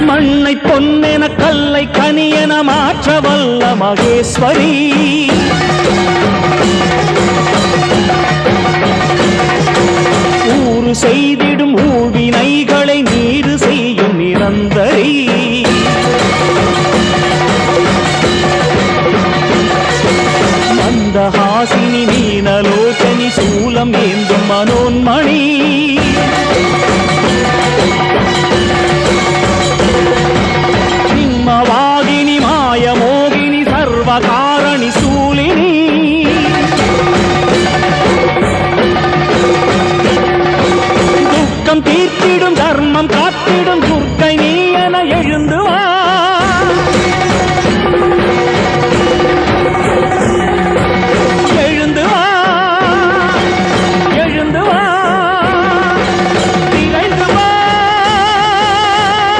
மண்ணை பொன்னென கல்லை கனியென மாற்ற வல்ல மகேஸ்வரி. ஊறு செய்திடும் ஊவினைகளை நீரு செய்யும் நிரந்தரி. மந்தஹாசினி நீனலோச்சனி சூலம் ஏந்தும் மனோ సర్వకారణి శూల